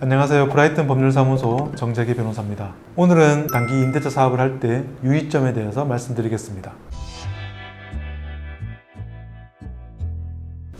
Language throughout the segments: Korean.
안녕하세요. 브라이튼 법률사무소 정재기 변호사입니다. 오늘은 단기 임대차 사업을 할 때 유의점에 대해서 말씀드리겠습니다.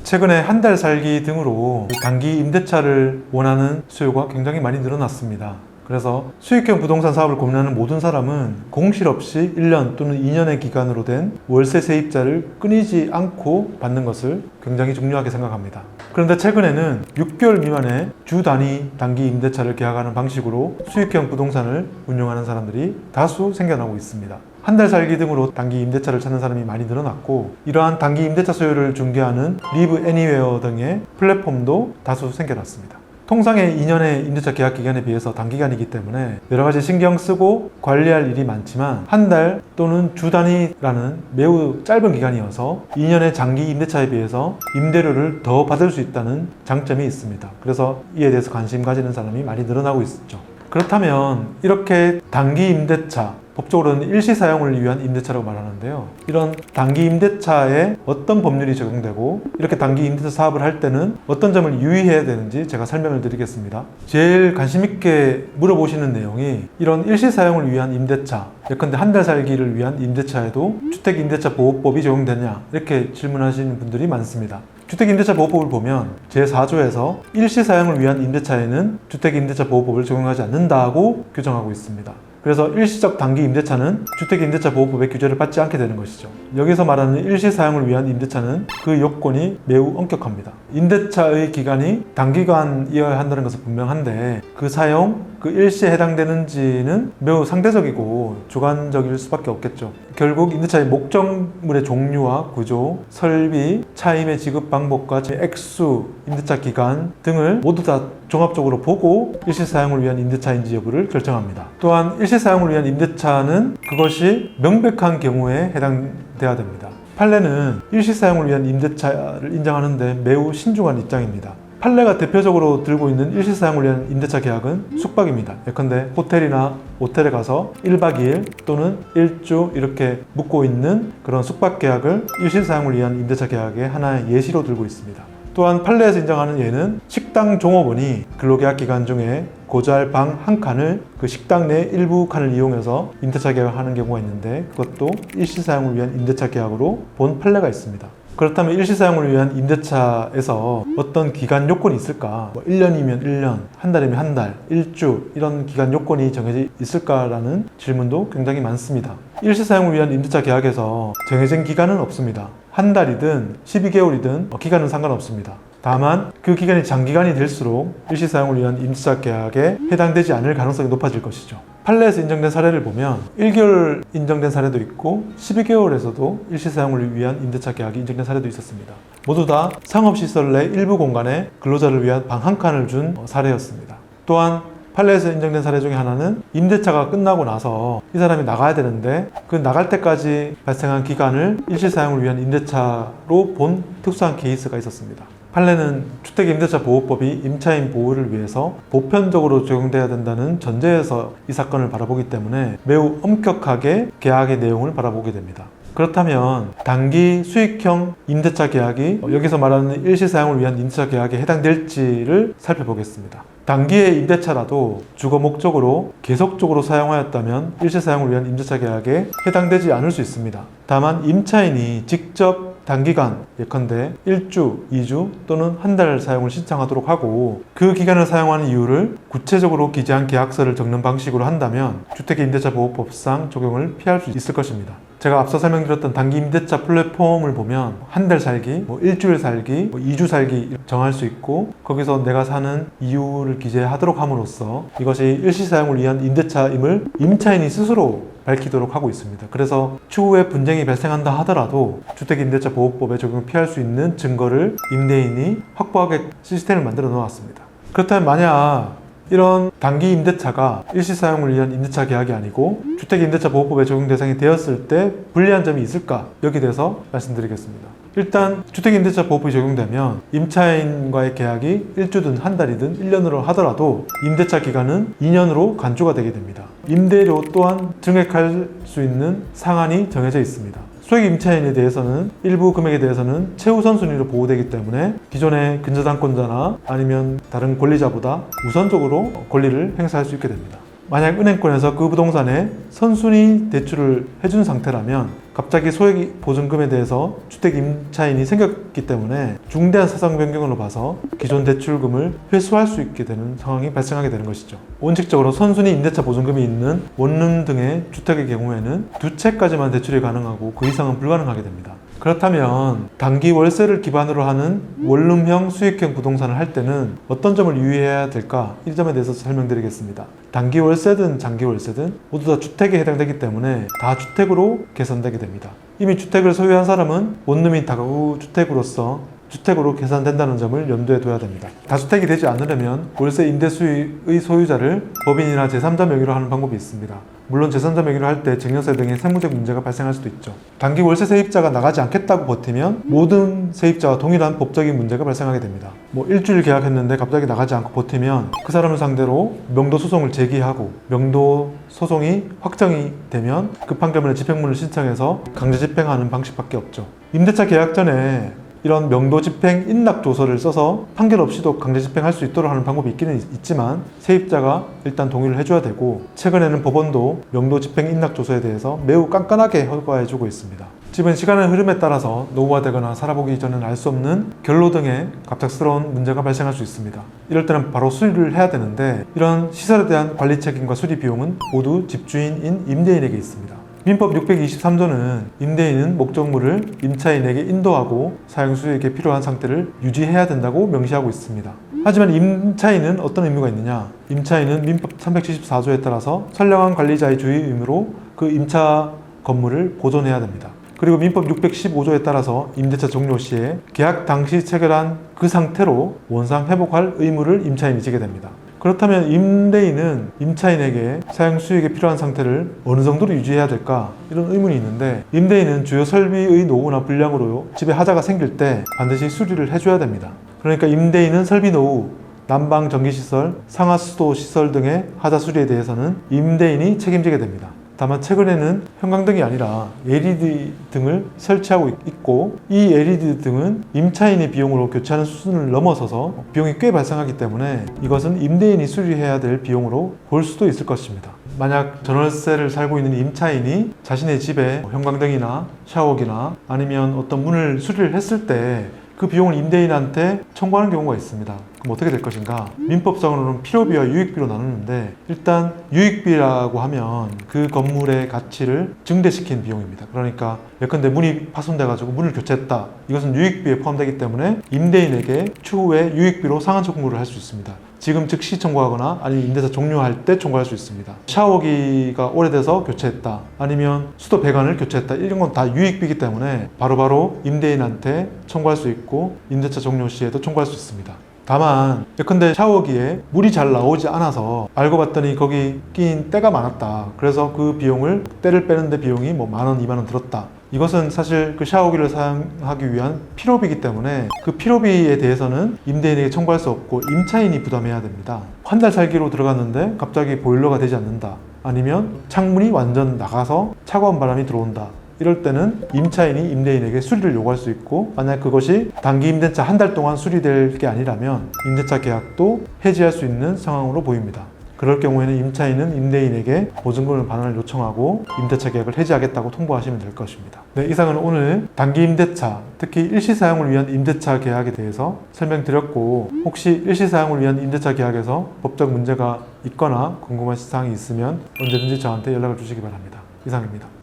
최근에 한 달 살기 등으로 단기 임대차를 원하는 수요가 굉장히 많이 늘어났습니다. 그래서 수익형 부동산 사업을 고민하는 모든 사람은 공실 없이 1년 또는 2년의 기간으로 된 월세 세입자를 끊이지 않고 받는 것을 굉장히 중요하게 생각합니다. 그런데 최근에는 6개월 미만의 주 단위 단기 임대차를 계약하는 방식으로 수익형 부동산을 운영하는 사람들이 다수 생겨나고 있습니다. 한 달 살기 등으로 단기 임대차를 찾는 사람이 많이 늘어났고 이러한 단기 임대차 소유를 중개하는 리브 애니웨어 등의 플랫폼도 다수 생겨났습니다. 통상의 2년의 임대차 계약 기간에 비해서 단기간이기 때문에 여러 가지 신경 쓰고 관리할 일이 많지만 한 달 또는 주 단위라는 매우 짧은 기간이어서 2년의 장기 임대차에 비해서 임대료를 더 받을 수 있다는 장점이 있습니다. 그래서 이에 대해서 관심 가지는 사람이 많이 늘어나고 있죠. 그렇다면 이렇게 단기 임대차 법적으로는 일시 사용을 위한 임대차라고 말하는데요. 이런 단기 임대차에 어떤 법률이 적용되고 이렇게 단기 임대차 사업을 할 때는 어떤 점을 유의해야 되는지 제가 설명을 드리겠습니다. 제일 관심 있게 물어보시는 내용이 이런 일시 사용을 위한 임대차, 예컨대 한 달 살기를 위한 임대차에도 주택 임대차 보호법이 적용되냐 이렇게 질문하시는 분들이 많습니다. 주택임대차보호법을 보면 제4조에서 일시 사용을 위한 임대차에는 주택임대차보호법을 적용하지 않는다고 규정하고 있습니다. 그래서 일시적 단기 임대차는 주택임대차 보호법의 규제를 받지 않게 되는 것이죠. 여기서 말하는 일시 사용을 위한 임대차는 그 요건이 매우 엄격합니다. 임대차의 기간이 단기간이어야 한다는 것은 분명한데 그 사용, 그 일시에 해당되는지는 매우 상대적이고 주관적일 수밖에 없겠죠. 결국 임대차의 목적물의 종류와 구조, 설비, 차임의 지급 방법과 액수, 임대차 기간 등을 모두 다 종합적으로 보고 일시 사용을 위한 임대차인지 여부를 결정합니다. 또한 일시 사용을 위한 임대차는 그것이 명백한 경우에 해당돼야 됩니다. 판례는 일시 사용을 위한 임대차를 인정하는데 매우 신중한 입장입니다. 판례가 대표적으로 들고 있는 일시 사용을 위한 임대차 계약은 숙박입니다. 예컨대 호텔이나 모텔에 가서 1박 2일 또는 1주 이렇게 묵고 있는 그런 숙박 계약을 일시 사용을 위한 임대차 계약의 하나의 예시로 들고 있습니다. 또한 판례에서 인정하는 예는 식당 종업원이 근로계약 기간 중에 고잘 방 한 칸을 그 식당 내 일부 칸을 이용해서 임대차 계약을 하는 경우가 있는데 그것도 일시 사용을 위한 임대차 계약으로 본 판례가 있습니다. 그렇다면 일시 사용을 위한 임대차에서 어떤 기간 요건이 있을까? 뭐 1년이면 1년, 한 달이면 한 달, 일주 이런 기간 요건이 정해져 있을까라는 질문도 굉장히 많습니다. 일시 사용을 위한 임대차 계약에서 정해진 기간은 없습니다. 한 달이든 12개월이든 기간은 상관없습니다. 다만 그 기간이 장기간이 될수록 일시 사용을 위한 임대차 계약에 해당되지 않을 가능성이 높아질 것이죠. 판례에서 인정된 사례를 보면 1개월 인정된 사례도 있고 12개월에서도 일시 사용을 위한 임대차 계약이 인정된 사례도 있었습니다. 모두 다 상업시설 내 일부 공간에 근로자를 위한 방 한 칸을 준 사례였습니다. 또한 판례에서 인정된 사례 중에 하나는 임대차가 끝나고 나서 이 사람이 나가야 되는데 그 나갈 때까지 발생한 기간을 일시 사용을 위한 임대차로 본 특수한 케이스가 있었습니다. 판례는 주택임대차 보호법이 임차인 보호를 위해서 보편적으로 적용돼야 된다는 전제에서 이 사건을 바라보기 때문에 매우 엄격하게 계약의 내용을 바라보게 됩니다. 그렇다면 단기 수익형 임대차 계약이 여기서 말하는 일시 사용을 위한 임대차 계약에 해당될지를 살펴보겠습니다. 단기의 임대차라도 주거 목적으로 계속적으로 사용하였다면 일시 사용을 위한 임대차 계약에 해당되지 않을 수 있습니다. 다만 임차인이 직접 단기간 예컨대 1주, 2주 또는 한 달 사용을 신청하도록 하고 그 기간을 사용하는 이유를 구체적으로 기재한 계약서를 적는 방식으로 한다면 주택임대차 보호법상 적용을 피할 수 있을 것입니다. 제가 앞서 설명드렸던 단기 임대차 플랫폼을 보면 한 달 살기, 뭐 일주일 살기, 뭐 2주 살기 정할 수 있고 거기서 내가 사는 이유를 기재하도록 함으로써 이것이 일시 사용을 위한 임대차임을 임차인이 스스로 밝히도록 하고 있습니다. 그래서 추후에 분쟁이 발생한다 하더라도 주택임대차 보호법에 적용을 피할 수 있는 증거를 임대인이 확보하게 시스템을 만들어 놓았습니다. 그렇다면 만약 이런 단기 임대차가 일시 사용을 위한 임대차 계약이 아니고 주택 임대차 보호법에 적용 대상이 되었을 때 불리한 점이 있을까? 여기에 대해서 말씀드리겠습니다. 일단 주택 임대차 보호법이 적용되면 임차인과의 계약이 1주든 한 달이든 1년으로 하더라도 임대차 기간은 2년으로 간주가 되게 됩니다. 임대료 또한 증액할 수 있는 상한이 정해져 있습니다. 소액 임차인에 대해서는 일부 금액에 대해서는 최우선 순위로 보호되기 때문에 기존의 근저당권자나 아니면 다른 권리자보다 우선적으로 권리를 행사할 수 있게 됩니다. 만약 은행권에서 그 부동산에 선순위 대출을 해준 상태라면 갑자기 소액 보증금에 대해서 주택 임차인이 생겼기 때문에 중대한 사상 변경으로 봐서 기존 대출금을 회수할 수 있게 되는 상황이 발생하게 되는 것이죠. 원칙적으로 선순위 임대차 보증금이 있는 원룸 등의 주택의 경우에는 두 채까지만 대출이 가능하고 그 이상은 불가능하게 됩니다. 그렇다면 단기 월세를 기반으로 하는 원룸형 수익형 부동산을 할 때는 어떤 점을 유의해야 될까? 이 점에 대해서 설명드리겠습니다. 단기 월세든 장기 월세든 모두 다 주택에 해당되기 때문에 다 주택으로 계산되게 됩니다. 이미 주택을 소유한 사람은 원룸이 다가구 주택으로서 주택으로 계산된다는 점을 염두에 둬야 됩니다. 다주택이 되지 않으려면 월세 임대수의 소유자를 법인이나 제3자 명의로 하는 방법이 있습니다. 물론 제3자 명의로 할 때 증여세 등의 세무적 문제가 발생할 수도 있죠. 단기 월세 세입자가 나가지 않겠다고 버티면 모든 세입자와 동일한 법적인 문제가 발생하게 됩니다. 뭐 일주일 계약했는데 갑자기 나가지 않고 버티면 그 사람을 상대로 명도 소송을 제기하고 명도 소송이 확정이 되면 그 판결문의 집행문을 신청해서 강제 집행하는 방식밖에 없죠. 임대차 계약 전에 이런 명도 집행 인락 조서를 써서 판결 없이도 강제 집행할 수 있도록 하는 방법이 있기는 있- 있지만 세입자가 일단 동의를 해줘야 되고 최근에는 법원도 명도 집행 인락 조서에 대해서 매우 깐깐하게 허가해주고 있습니다. 집은 시간의 흐름에 따라서 노후화되거나 살아보기 전에는 알 수 없는 결로 등의 갑작스러운 문제가 발생할 수 있습니다. 이럴 때는 바로 수리를 해야 되는데 이런 시설에 대한 관리 책임과 수리 비용은 모두 집주인인 임대인에게 있습니다. 민법 623조는 임대인은 목적물을 임차인에게 인도하고 사용 수익에 필요한 상태를 유지해야 된다고 명시하고 있습니다. 하지만 임차인은 어떤 의무가 있느냐? 임차인은 민법 374조에 따라서 선량한 관리자의 주의 의무로 그 임차 건물을 보존해야 됩니다. 그리고 민법 615조에 따라서 임대차 종료 시에 계약 당시 체결한 그 상태로 원상 회복할 의무를 임차인이 지게 됩니다. 그렇다면 임대인은 임차인에게 사용 수익에 필요한 상태를 어느 정도로 유지해야 될까 이런 의문이 있는데 임대인은 주요 설비의 노후나 불량으로 집에 하자가 생길 때 반드시 수리를 해줘야 됩니다. 그러니까 임대인은 설비 노후, 난방 전기시설, 상하수도 시설 등의 하자 수리에 대해서는 임대인이 책임지게 됩니다. 다만 최근에는 형광등이 아니라 LED 등을 설치하고 있- 있고 이 LED 등은 임차인의 비용으로 교체하는 수준을 넘어서서 비용이 꽤 발생하기 때문에 이것은 임대인이 수리해야 될 비용으로 볼 수도 있을 것입니다. 만약 전월세를 살고 있는 임차인이 자신의 집에 형광등이나 샤워기나 아니면 어떤 문을 수리를 했을 때 그 비용을 임대인한테 청구하는 경우가 있습니다. 그럼 어떻게 될 것인가? 민법상으로는 필요비와 유익비로 나누는데 일단 유익비라고 하면 그 건물의 가치를 증대시킨 비용입니다. 그러니까 예컨대 문이 파손돼가지고 문을 교체했다. 이것은 유익비에 포함되기 때문에 임대인에게 추후에 유익비로 상한 청구를 할 수 있습니다. 지금 즉시 청구하거나 아니면 임대차 종료할 때 청구할 수 있습니다. 샤워기가 오래돼서 교체했다. 아니면 수도 배관을 교체했다. 이런 건 다 유익비이기 때문에 바로바로 임대인한테 청구할 수 있고 임대차 종료 시에도 청구할 수 있습니다. 다만 예컨대 샤워기에 물이 잘 나오지 않아서 알고 봤더니 거기 낀 때가 많았다. 그래서 그 비용을 때를 빼는데 비용이 뭐 만 원, 이만 원 들었다. 이것은 사실 그 샤워기를 사용하기 위한 필요비이기 때문에 그 필요비에 대해서는 임대인에게 청구할 수 없고 임차인이 부담해야 됩니다. 한 달 살기로 들어갔는데 갑자기 보일러가 되지 않는다. 아니면 창문이 완전 나가서 차가운 바람이 들어온다. 이럴 때는 임차인이 임대인에게 수리를 요구할 수 있고 만약 그것이 단기 임대차 한 달 동안 수리될 게 아니라면 임대차 계약도 해지할 수 있는 상황으로 보입니다. 그럴 경우에는 임차인은 임대인에게 보증금을 반환을 요청하고 임대차 계약을 해지하겠다고 통보하시면 될 것입니다. 네, 이상은 오늘 단기 임대차, 특히 일시 사용을 위한 임대차 계약에 대해서 설명드렸고 혹시 일시 사용을 위한 임대차 계약에서 법적 문제가 있거나 궁금하신 사항이 있으면 언제든지 저한테 연락을 주시기 바랍니다. 이상입니다.